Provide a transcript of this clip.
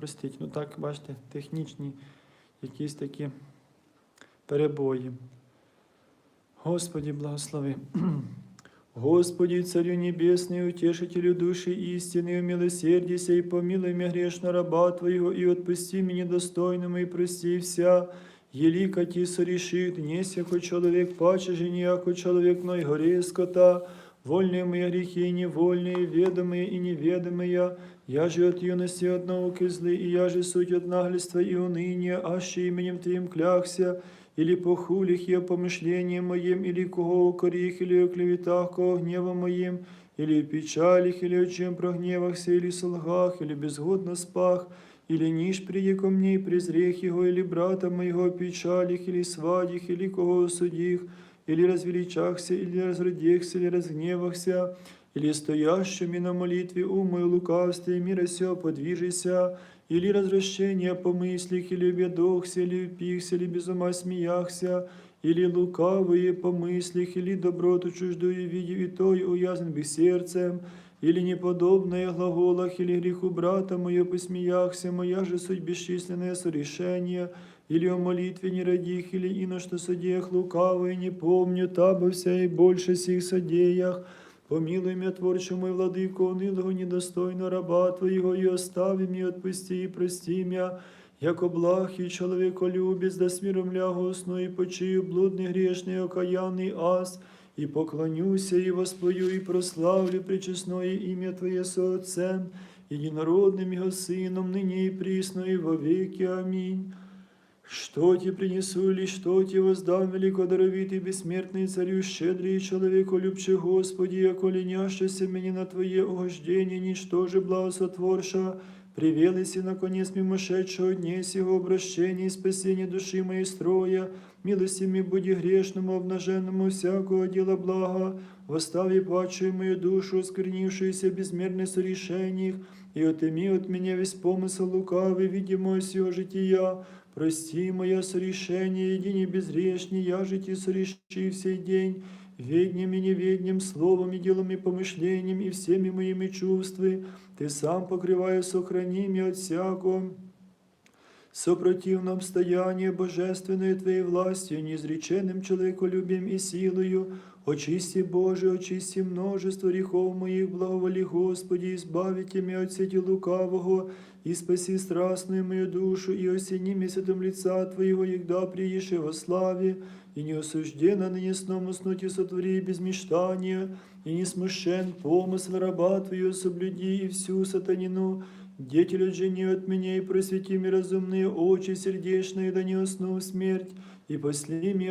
Простіть, ну так, бачите, технічні якісь такі перебої. Господи, благослови. Господи, Царю Небесный, Утешителю души истины, умилосердися и помилуй меня грешно раба Твоего, и отпусти меня недостойному, и прости вся, елика Ти сорешит, не сяко человек паче же, ніяко человек ной горе скота, вольные мои грехи и невольные, ведомые и неведомые, я же от юности от науки злы, и я же суть от наглества и уныния, аще именем Твоим клякся, или по хулих и о помышлении моим, или кого укорих, или о клеветах, кого гневом моим, или в печалях, или о чем прогневахся, или солгах, или безгодно спах, или ниж приди ко мне, и презрех его, или брата моего о печалях, или свадях, или кого осудих, или развеличахся, или разродехся, или разгневахся, или стоящими на молитве умою лукавстве, мира сего подвижися, или развращение помыслих, или бедохся, или пихся, или без ума смеяхся, или лукавые помыслих, или доброту чуждую видев и той уязвен бы сердцем, или неподобное глаголах, или греху брата моего посмеяхся, моя же суть бесчисленное сорешение, или о молитве не родих, или ино что содеях лукавые, не помню, табы вся и больше сих содеях, Помилуй меня, Творче мой, владыко, унылого недостойно раба Твоего, и остави меня, отпусти и прости меня, яко благ и человеколюбец, да с миром лягу усну и почию, блудный, грешный, окаянный ас, и поклонюся, и воспою, и прославлю пречестное имя Твое со Отцем, единородным Его Сыном, ныне и присно, и во веки. Аминь. Что тебе принесу, или что тебе воздам, великодаровитый, бессмертный царю, щедрый человеку, любче Господи, яко ленящийся мені на Твоє угождение, ничтоже благосотворша, привелися наконец мимошедшего дня сего обращения и спасения души моей строя, милостями буди грешному, обнаженному всякого дела блага, восстави пачую мою душу, осквернившуюся безмерно сорешениях, и отыми от меня весь помысл лукавый, видимого сего жития, Прости моя сорешение, едине безрешний, я же ти сореши сей день, ведним и неведним словом и делом и помышлением и всеми моими чувствами, Ты сам покрывая, сохрани меня от всякого сопротивном обстоянии божественной Твоей властью, неизреченным человеколюбием и силою, очисти Боже, очисти множество грехов моих, благоволи Господи, избавите меня от сети лукавого, и спаси страстную мою душу, и осени месяцем лица Твоего, егда приеше во славе, и не осужденно ныне сном уснуть и сотвори без мечтания, и не смущен помысл раба Твою соблюди и всю сатанину, Дети отжени от меня и просвети мне разумные очи сердечные, да не усну смерть, и после меня